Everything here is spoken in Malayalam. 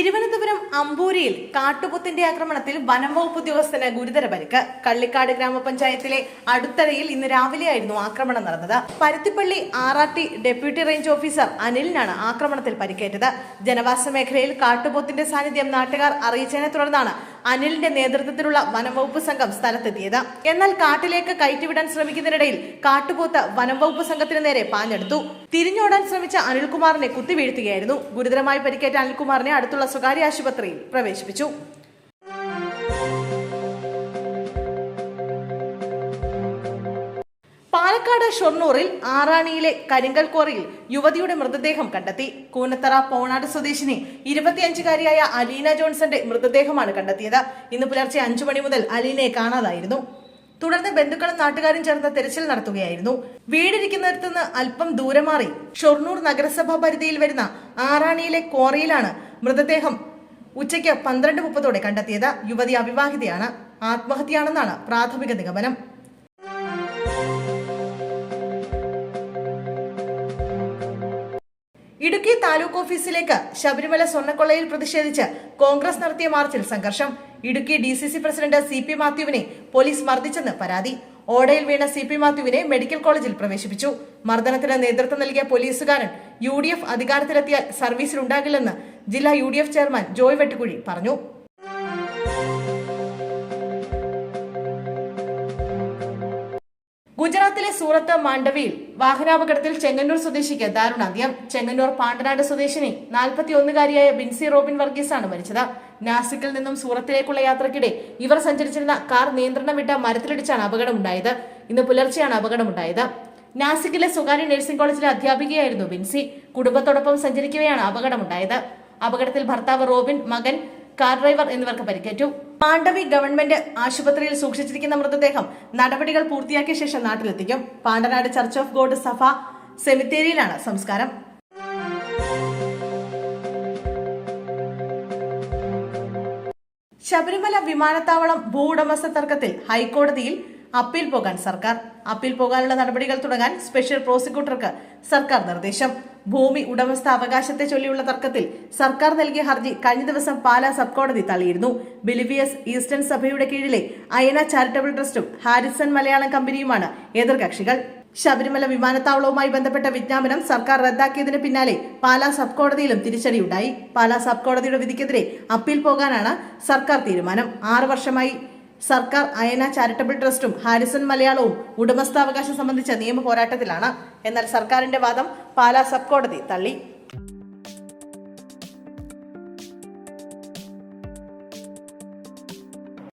തിരുവനന്തപുരം അമ്പൂരിയിൽ കാട്ടുപോത്തിന്റെ ആക്രമണത്തിൽ വനം വകുപ്പ് ഉദ്യോഗസ്ഥന് ഗുരുതര പരിക്ക്. കള്ളിക്കാട് ഗ്രാമപഞ്ചായത്തിലെ അടുത്തറയിൽ ഇന്ന് രാവിലെയായിരുന്നു ആക്രമണം നടന്നത്. പരുത്തിപ്പള്ളി ആറാട്ടി ഡെപ്യൂട്ടി റേഞ്ച് ഓഫീസർ അനിലിനാണ് ആക്രമണത്തിൽ പരിക്കേറ്റത്. ജനവാസ മേഖലയിൽ കാട്ടുപോത്തിന്റെ സാന്നിധ്യം നാട്ടുകാർ അറിയിച്ചതിനെ തുടർന്നാണ് അനിലിന്റെ നേതൃത്വത്തിലുള്ള വനംവകുപ്പ് സംഘം സ്ഥലത്തെത്തിയത്. എന്നാൽ കാട്ടിലേക്ക് കയറ്റിവിടാൻ ശ്രമിക്കുന്നതിനിടയിൽ കാട്ടുപോത്ത് വനംവകുപ്പ് സംഘത്തിന് നേരെ പാഞ്ഞെടുത്തു. തിരിഞ്ഞോടാൻ ശ്രമിച്ച അനിൽകുമാറിനെ കുത്തിവീഴ്ത്തുകയായിരുന്നു. ഗുരുതരമായി പരിക്കേറ്റ അനിൽകുമാറിനെ അടുത്തുള്ള സ്വകാര്യ ആശുപത്രിയിൽ പ്രവേശിപ്പിച്ചു. പാലക്കാട് ഷൊർണൂറിൽ ആറാണിയിലെ കരിങ്കൽ ക്വാറിയിൽ യുവതിയുടെ മൃതദേഹം കണ്ടെത്തി. കൂനത്തറ പോണാട് സ്വദേശിനി ഇരുപത്തിയഞ്ചുകാരിയായ അലീന ജോൺസന്റെ മൃതദേഹമാണ് കണ്ടെത്തിയത്. ഇന്ന് പുലർച്ചെ അഞ്ചു മണി മുതൽ അലീനയെ കാണാതായിരുന്നു. തുടർന്ന് ബന്ധുക്കളും നാട്ടുകാരും ചേർന്ന് തെരച്ചിൽ നടത്തുകയായിരുന്നു. വീടിരിക്കുന്നിടത്ത് നിന്ന് അല്പം ദൂരെ മാറി ഷൊർണൂർ നഗരസഭാ പരിധിയിൽ വരുന്ന ആറാണിയിലെ ക്വാറിയിലാണ് മൃതദേഹം ഉച്ചയ്ക്ക് പന്ത്രണ്ട് മുപ്പതോടെ കണ്ടെത്തിയത്. യുവതി അവിവാഹിതയാണ്. ആത്മഹത്യയാണെന്നാണ് പ്രാഥമിക നിഗമനം. ഇടുക്കി താലൂക്ക് ഓഫീസിലേക്ക് ശബരിമല സ്വർണക്കൊള്ളയിൽ പ്രതിഷേധിച്ച് കോൺഗ്രസ് നടത്തിയ മാർച്ചിൽ സംഘർഷം. Idukki D C C president C P മാത്യുവിനെ police മർദ്ദിച്ചെന്ന് പരാതി. ഓടയിൽ വീണ സി പി മാത്യുവിനെ മെഡിക്കൽ കോളേജിൽ പ്രവേശിപ്പിച്ചു. മർദ്ദനത്തിന് നേതൃത്വം നൽകിയ പോലീസുകാരൻ യു ഡി എഫ് അധികാരത്തിലെത്തിയാൽ സർവീസിലുണ്ടാകില്ലെന്ന് ജില്ലാ U D F chairman Joy Vettukuzhi പറഞ്ഞു. ഗുജറാത്തിലെ സൂറത്ത് മാണ്ഡവിയിൽ വാഹനാപകടത്തിൽ ചെങ്ങന്നൂർ സ്വദേശിക്ക് ദാരുണാന്ത്യം. ചെങ്ങന്നൂർ പാണ്ടനാട് സ്വദേശിനി നാൽപ്പത്തിയൊന്നുകാരിയായ ബിൻസി റോബിൻ വർഗീസാണ് മരിച്ചത്. നാസിക്കിൽ നിന്നും സൂറത്തിലേക്കുള്ള യാത്രക്കിടെ ഇവർ സഞ്ചരിച്ചിരുന്ന കാർ നിയന്ത്രണം വിട്ട മരത്തിലിടിച്ചാണ് അപകടമുണ്ടായത്. ഇന്ന് പുലർച്ചെയാണ് അപകടമുണ്ടായത്. നാസിക്കിലെ സ്വകാര്യ നഴ്സിംഗ് കോളേജിലെ അധ്യാപികയായിരുന്നു ബിൻസി. കുടുംബത്തോടൊപ്പം സഞ്ചരിക്കവെയാണ് അപകടമുണ്ടായത്. അപകടത്തിൽ ഭർത്താവ് റോബിൻ മകൻ കാർ ഡ്രൈവർ എന്നിവർക്ക് പരിക്കേറ്റു. പാണ്ഡവി ഗവൺമെന്റ് ആശുപത്രിയിൽ സൂക്ഷിച്ചിരിക്കുന്ന മൃതദേഹം നടപടികൾ പൂർത്തിയാക്കിയ ശേഷം നാട്ടിലെത്തിക്കും. പാണ്ടനാട് ചർച്ച് ഓഫ് ഗോഡ് സഭ സെമിത്തേരിയിലാണ് സംസ്കാരം. ശബരിമല വിമാനത്താവളം ഭൂവുടമസ്ഥ തർക്കത്തിൽ ഹൈക്കോടതിയിൽ അപ്പീൽ പോകാൻ സർക്കാർ. അപ്പീൽ പോകാനുള്ള നടപടികൾ തുടങ്ങാൻ സ്പെഷ്യൽ പ്രോസിക്യൂട്ടർക്ക് സർക്കാർ നിർദ്ദേശം. ഭൂമി ഉടമസ്ഥ അവകാശത്തെ ചൊല്ലിയുള്ള തർക്കത്തിൽ സർക്കാർ നൽകിയ ഹർജി കഴിഞ്ഞ ദിവസം പാലാ സബ് കോടതി തള്ളിയിരുന്നു. ബിലിവിയസ് ഈസ്റ്റേൺ സഭയുടെ കീഴിലെ അയന ചാരിറ്റബിൾ ട്രസ്റ്റും ഹാരിസൺ മലയാളം കമ്പനിയുമാണ് എതിർകക്ഷികൾ. ശബരിമല വിമാനത്താവളവുമായി ബന്ധപ്പെട്ട വിജ്ഞാപനം സർക്കാർ റദ്ദാക്കിയതിന് പിന്നാലെ പാലാ സബ് കോടതിയിലും തിരിച്ചടിയുണ്ടായി. പാലാ സബ് കോടതിയുടെ വിധിക്കെതിരെ അപ്പീൽ പോകാനാണ് സർക്കാർ തീരുമാനം. ആറു വർഷമായി സർക്കാർ അയന ചാരിറ്റബിൾ ട്രസ്റ്റും ഹാരിസൺ മലയാളവും ഉടമസ്ഥാവകാശം സംബന്ധിച്ച നിയമ പോരാട്ടത്തിലാണ്. എന്നാൽ സർക്കാരിന്റെ വാദം പാലാ സബ് കോടതി തള്ളി.